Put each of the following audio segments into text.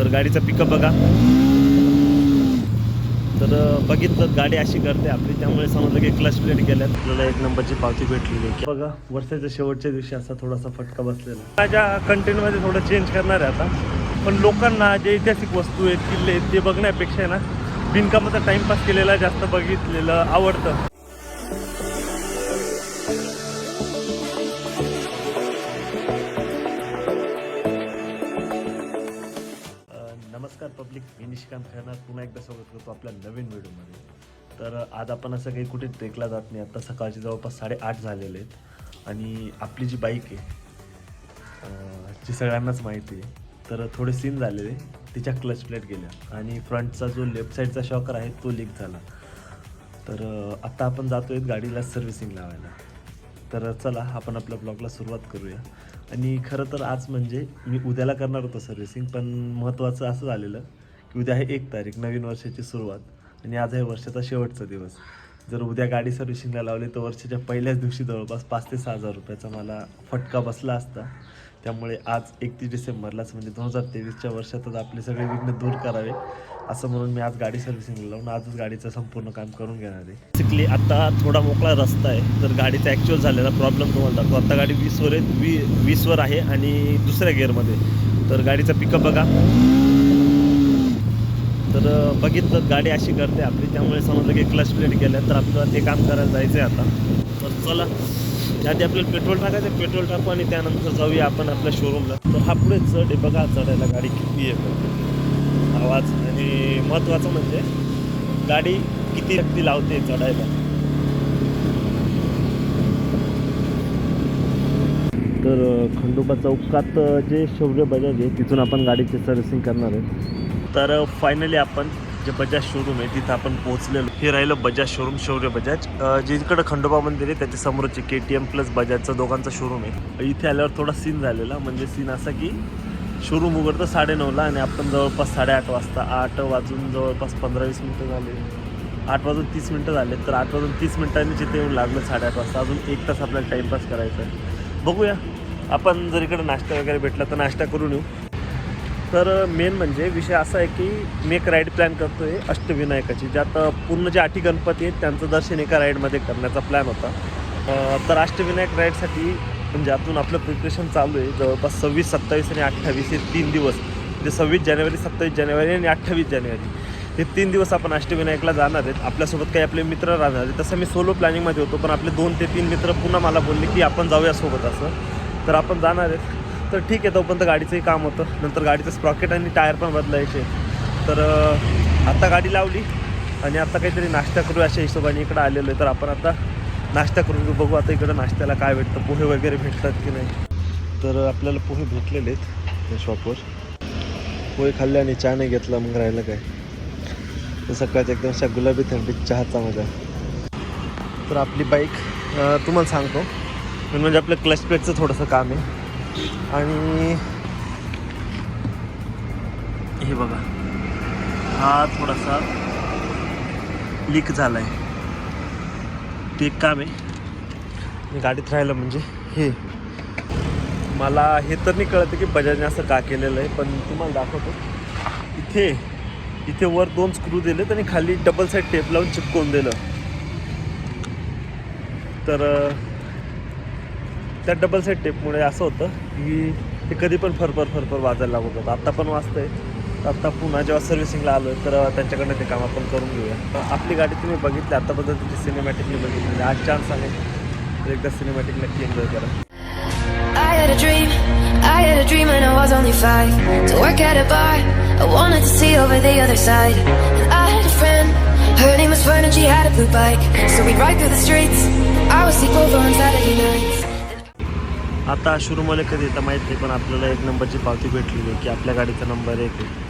तर गाडीचा पिकअप बघा. तर बघितलं गाडी अशी करते आपली. त्यामुळे समजलं की क्लच प्लेट गेल्यात. आपल्याला एक नंबरची पावती भेटलेली आहे. बघा वर्षाच्या शेवटच्या दिवशी असा थोडासा फटका बसलेला. माझ्या कंटेंटमध्ये थोडं चेंज करणार आहे आता. पण लोकांना जे ऐतिहासिक वस्तू आहेत किल्ले आहेत ते बघण्यापेक्षा आहे ना बिनकामाचा टाइमपास केलेला जास्त बघितलेलं आवडतं. पब्लिक मी निशिकांत खैरनार पुन्हा एकदा स्वागत करतो आपल्या नवीन व्हिडिओमध्ये. तर आज आपण असं काही कुठे ट्रेकला जात नाही. आता सकाळचे जवळपास साडेआठ झालेले आहेत. आणि आपली जी बाईक आहे जी सगळ्यांनाच माहिती आहे तर थोडे सीन झालेले. तिच्या क्लच प्लेट गेल्या. आणि फ्रंटचा जो लेफ्ट साईडचा शॉकर आहे तो लीक झाला. तर आत्ता आपण जातो आहे गाडीला सर्व्हिसिंग लावायला. तर चला आपण आपल्या ब्लॉगला सुरुवात करूया. आणि खरं तर आज म्हणजे मी उद्याला करणार होतो सर्व्हिसिंग पण महत्त्वाचं असं झालेलं की उद्या आहे एक तारीख नवीन वर्षाची सुरुवात. आणि आज आहे वर्षाचा शेवटचा दिवस. जर उद्या गाडी सर्व्हिसिंगला लावली तर वर्षाच्या पहिल्याच दिवशी जवळपास पाच ते सहा हजार रुपयाचा मला फटका बसला असता. त्यामुळे आज एकतीस डिसेंबरलाच म्हणजे दोन हजार तेवीसच्या वर्षातच आपले सगळे विघ्न दूर करावे. असं म्हणून मी आज गाडी सर्व्हिसिंगला लावून आजच गाडीचं संपूर्ण काम करून घेणार आहे. बेसिकली आता थोडा मोकळा रस्ता आहे. तर गाडीचा ॲक्च्युअल झालेला प्रॉब्लेम तुम्हाला दाखवतो आता गाडी वीसवर आहे वी वीसवर आहे आणि दुसऱ्या गिअरमध्ये तर गाडीचा पिकअप बघा. तर बघितलं गाडी अशी करते आपली. त्यामुळे समजलं की क्लच प्लेट गेल्या तर आपल्याला ते काम करायला जायचं आहे आता. तर चला. त्याआधी आपल्याला पेट्रोल टाकायचं पेट्रोल टाकू आणि त्यानंतर जाऊया आपण आपल्या शोरूमला तर हा पुढे चढ आहे. बघा चढायला गाडी किती आहे. आवाज. आणि महत्त्वाचं म्हणजे गाडी किती शक्ती लावते चढायला. तर खंडोबा चौकात जे शौर्य बजाज आहे तिथून आपण गाडीची सर्व्हिसिंग करणार आहे. तर फायनली आपण जे बजाज शोरूम आहे तिथं आपण पोहोचलेलो. हे राहिलं बजाज शोरूम शौर्य बजाज. जे इकडं खंडोबा मंदिर आहे त्याच्या समोरचे के टी एम प्लस बजाजचं दोघांचा शोरूम आहे. इथे आल्यावर थोडा सीन झालेला. म्हणजे सीन असा की शोरूम उघडतं साडेनऊला आणि आपण जवळपास साडेआठ वाजता आठ वाजून जवळपास पंधरा वीस मिनटं झाले. आठ वाजून तीस मिनटं झाले तर आठ वाजून तीस मिनटांनी जिथे येऊन लागलं साडेआठ वाजता. अजून एक तास आपल्याला टाईमपास करायचा आहे. बघूया. आपण जर इकडे नाश्ता वगैरे भेटला तर नाश्ता करून येऊ. तर मेन म्हणजे विषय असा आहे की मी एक राईड प्लॅन करतो आहे अष्टविनायकाची ज्यात पूर्ण जे आठी गणपती आहेत त्यांचं दर्शन एका राईडमध्ये करण्याचा प्लॅन होता. तर अष्टविनायक राईडसाठी म्हणजे आतून आपलं प्रिपरेशन चालू आहे जवळपास सव्वीस सत्तावीस आणि अठ्ठावीस हे तीन दिवस. म्हणजे सव्वीस जानेवारी सत्तावीस जानेवारी आणि अठ्ठावीस जानेवारी. हे तीन दिवस आपण अष्टविनायकला जाणार आहेत. आपल्यासोबत काही आपले मित्र राहणार आहेत. तसं मी सोलो प्लॅनिंगमध्ये होतो पण आपले दोन ते तीन मित्र पुन्हा मला बोलले की आपण जाऊया सोबत असं. तर आपण जाणार आहेत. तर ठीक आहे तोपर्यंत गाडीचंही काम होतं. नंतर गाडीचं स्प्रॉकेट आणि टायर पण बदलायचे. तर आत्ता आता गाडी लावली आणि आता काहीतरी नाश्ता करू अशा हिशोबाने इकडं आलेलो आहे. तर आपण आता नाश्ता करून घेऊ. बघू आता इकडं नाश्त्याला काय भेटतं पोहे वगैरे भेटतात की नाही. तर आपल्याला पोहे भेटलेले आहेत त्या शॉपवर पोहे खाल्ले आणि चहा नाही घेतला मग राहिलं काय? तर सकाळच्या एकदम अशा गुलाबी थंडीत चहाचा मजा. तर आपली बाईक तुम्हाला सांगतो. म्हणजे आपलं क्लच प्लेटचं थोडंसं काम आहे. आणि हे बघा. हा थोडासा लीक झाला आहे ते एक काम आहे. गाडीत राहिलं म्हणजे. हे. मला हे तर नाही कळतं की बजाजने असं का केलेलं आहे पण तुम्हाला दाखवतो. इथे इथे वर दोन स्क्रू दिलेत आणि खाली डबल साईड टेप लावून चिपकवून दिलं. तर त्या डबल साईड टेपमुळे असं होतं की ते कधी पण फरफर फरफर वाजायला लागत होतं आत्ता पण वाजतंय. आत्ता पुन्हा जेव्हा सर्व्हिसिंगला आलो तर त्यांच्याकडनं ते काम आपण करून घेऊया आपली गाडी तुम्ही बघितली आत्तापर्यंत तिची सिनेमॅटिकली बघितली आज चान्स आहे तर एकदा सिनेमॅटिक नक्की एन्जॉय करा I had a dream, I had a dream when I was only five To work at a bar, I wanted to see over the other side And I had a friend, her name was Fern and she had a blue bike So we'd ride through the streets, I would sleep over on Saturday nights आता शोरूमवाले कधी येतं माहीत नाही पण आपल्याला एक नंबरची पावती भेटलेली आहे की आपल्या गाडीचा नंबर एक आहे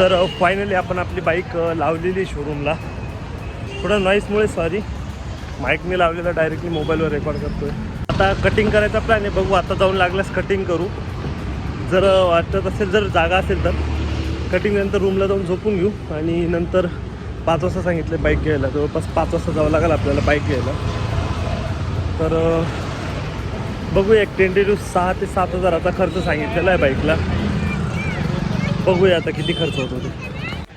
तर फायनली आपण आपली बाईक लावलेली शोरूमला थोडं नॉईसमुळे सॉरी माईक मी लावलेला डायरेक्टली मोबाईलवर रेकॉर्ड आहे आता कटिंग करायचा प्लॅन आहे. बघू आता जाऊन लागल्यास कटिंग करू. जर वाटत असेल जर जागा असेल तर. कटिंग नंतर रूमला जाऊन झोपून घेऊ. आणि नंतर पाच वाजता सांगितले बाईक घ्यायला. जवळपास पाच वाजता जावं लागेल आपल्याला बाईक घ्यायला. तर बघू एक टेंटेटिव्ह सहा ते सात हजाराचा खर्च सांगितलेला आहे बाईकला बघूया आता किती खर्च होतो ते.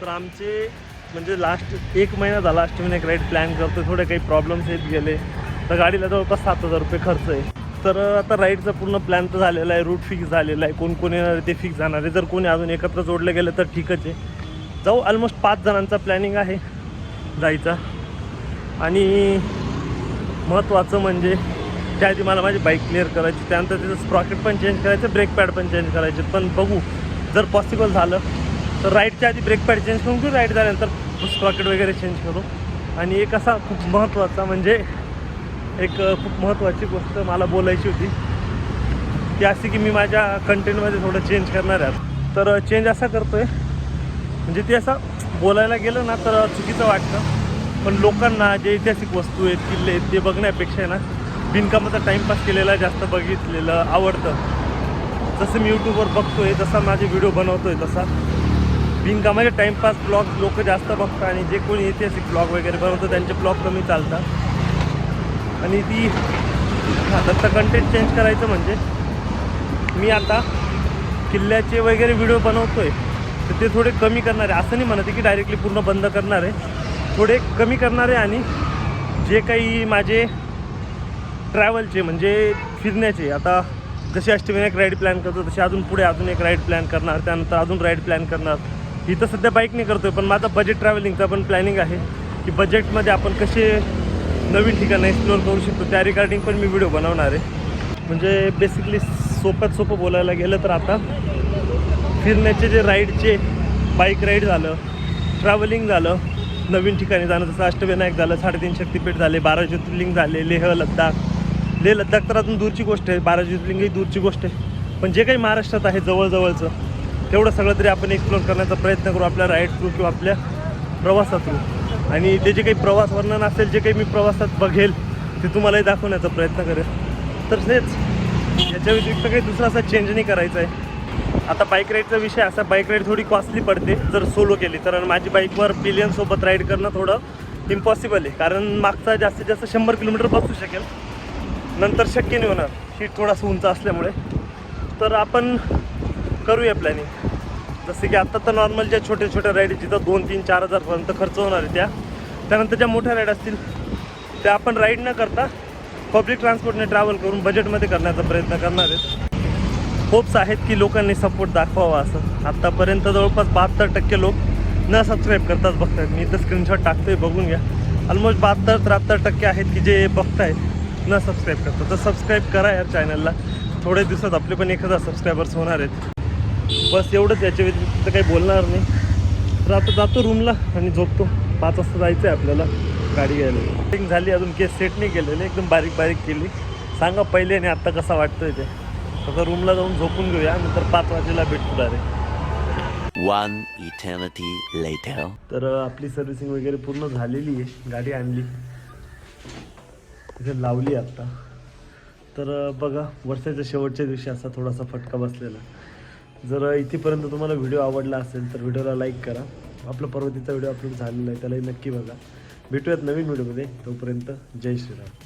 तर आमचे म्हणजे लास्ट एक महिना झाला अष्टविनायक राईड प्लॅन करतो थोडे काही प्रॉब्लेम्स येत गेले. तर गाडीला जवळपास सात हजार रुपये खर्च आहे. तर आता राईडचा पूर्ण प्लॅन तर झालेला आहे. रूट फिक्स झालेला आहे. कोण कोण येणार आहे ते फिक्स जाणार आहे. जर कोणी अजून एकत्र जोडलं गेलं तर ठीकच आहे. जाऊ ऑलमोस्ट पाच जणांचा प्लॅनिंग आहे जायचा. आणि महत्त्वाचं म्हणजे त्याआधी मला माझी बाईक क्लिअर करायची त्यानंतर त्याचं स्प्रॉकेट पण चेंज करायचं ब्रेक पॅड पण चेंज करायचे. पण बघू जर पॉसिबल झालं तर राईटच्या आधी ब्रेक पॅड चेंज करून घेऊ राईट झाल्यानंतर स्प्रॉकेट वगैरे चेंज करू. आणि एक असा खूप महत्त्वाचा म्हणजे एक खूप महत्त्वाची गोष्ट मला बोलायची होती ती अशी की मी माझ्या कंटेंटमध्ये थोडं चेंज करणार आहे. तर चेंज असा करतो आहे म्हणजे ते असं बोलायला गेलं ना तर चुकीचं वाटतं. पण लोकांना जे ऐतिहासिक वस्तू आहेत किल्ले आहेत ते बघण्यापेक्षा आहे ना बिनकामाचा टाईमपास केलेला जास्त बघितलेलं आवडतं. जसं मी यूट्यूबवर बघतोय जसा माझे व्हिडिओ बनवतोय तसा. बिनकामाचे टाईमपास ब्लॉग लोक जास्त बघतात आणि जे कोणी ऐतिहासिक ब्लॉग वगैरे बनवतो त्यांचे ब्लॉग कमी चालतात. आणि ती आता कंटेंट चेंज करायचं म्हणजे मी आता किल्ल्याचे वगैरे व्हिडिओ बनवतोय तर ते थोडे कमी करणार आहे. असं नाही म्हणत आहे की डायरेक्टली पूर्ण बंद करणार आहे. थोडे कमी करणार आहे आणि जे काही माझे ट्रॅव्हलचे म्हणजे फिरण्याचे आता जसे अष्टविनायक राईड प्लॅन करतो तशी अजून पुढे अजून एक राईड प्लॅन करणार त्यानंतर अजून राईड प्लॅन करणार. इथं सध्या बाईकने करतो आहे पण माझा बजेट ट्रॅव्हलिंगचा पण प्लॅनिंग आहे की बजेटमध्ये आपण कसे नवीन ठिकाणं एक्सप्लोअर करू शकतो त्या रिगार्डिंग पण मी व्हिडिओ बनवणार आहे. म्हणजे बेसिकली सोप्यात सोपं बोलायला गेलं तर आता फिरण्याचे जे राईडचे बाईक राईड झालं ट्रॅव्हलिंग झालं नवीन ठिकाणी जाणं जसं अष्टविनायक झालं साडेतीन शक्तीपीठ झाले बारा ज्योतिर्लिंग झाले लेह लद्दाख लेह लद्दाख तर अजून दूरची गोष्ट आहे बारा ज्योतिर्लिंगही दूरची गोष्ट आहे. पण जे काही महाराष्ट्रात आहे जवळजवळचं तेवढं सगळं तरी आपण एक्सप्लोर करण्याचा प्रयत्न करू आपल्या राईड थ्रू किंवा आपल्या प्रवासा थ्रू आणि ते जे काही प्रवास वर्णन असेल जे काही मी प्रवासात बघेल ते तुम्हालाही दाखवण्याचा प्रयत्न करेल. तर तेच याच्या व्यतिरिक्त काही दुसरा असा चेंज नाही करायचा आहे. आता बाईक राईडचा विषय असा बाईक राईड थोडी कॉस्टली पडते जर सोलो केली तर माझी बाईकवर पिलियनसोबत राईड करणं थोडं इम्पॉसिबल आहे. कारण मागचा जास्तीत जास्त शंभर किलोमीटर बसू शकेल. नंतर शक्य नाही होणार. सीट थोडासा उंच असल्यामुळे. तर आपण करूया प्लॅनिंग जसं की आत्ता तर नॉर्मल ज्या छोट्या छोट्या राईड जिथं दोन तीन चार हजारपर्यंत खर्च होणार आहे त्या. त्यानंतर ज्या मोठ्या राईड असतील त्या आपण राईड न करता पब्लिक ट्रान्सपोर्टने ट्रॅव्हल करून बजेटमध्ये करण्याचा प्रयत्न करणार आहेत. होप्स आहेत की लोकांनी सपोर्ट दाखवावा असं. आत्तापर्यंत जवळपास बहात्तर टक्के लोक न सबस्क्राईब करताच बघतात मी तर स्क्रीनशॉट टाकतोय बघून घ्या. ऑलमोस्ट बहात्तर त्र्याहत्तर टक्के आहेत की जे बघतायत. न सबस्क्राईब करतात तर सबस्क्राईब करा या चॅनलला थोड्या दिवसात आपले पण एक हजार सबस्क्रायबर्स होणार आहेत. बस एवढंच याच्या व्यतिरिक्त काही बोलणार नाही. तर आता जातो रूमला आणि झोपतो. पाच वाजता जायचं आहे आपल्याला गाडी घ्यायला. सेटिंग झाली अजून केस सेट नाही केलेले. एकदम बारीक बारीक केली. सांगा पहिले आणि आत्ता कसा वाटतोय ते. आता रूमला जाऊन झोपून घेऊया. नंतर पाच वाजेला भेटतो डायरेक्ट One eternity later. तर आपली सर्व्हिसिंग वगैरे पूर्ण झालेली आहे. गाडी आणली. तिथे लावली आत्ता तर बघा वर्षाच्या शेवटच्या दिवशी असा थोडासा फटका बसलेला. जर इथेपर्यंत तुम्हाला व्हिडिओ आवडला असेल तर व्हिडिओला लाईक करा. आपला पर्वतीचा व्हिडिओ अपलोड झालेला आहे त्यालाही नक्की बघा. भेटूयात नवीन व्हिडिओमध्ये. तोपर्यंत जय श्रीराम.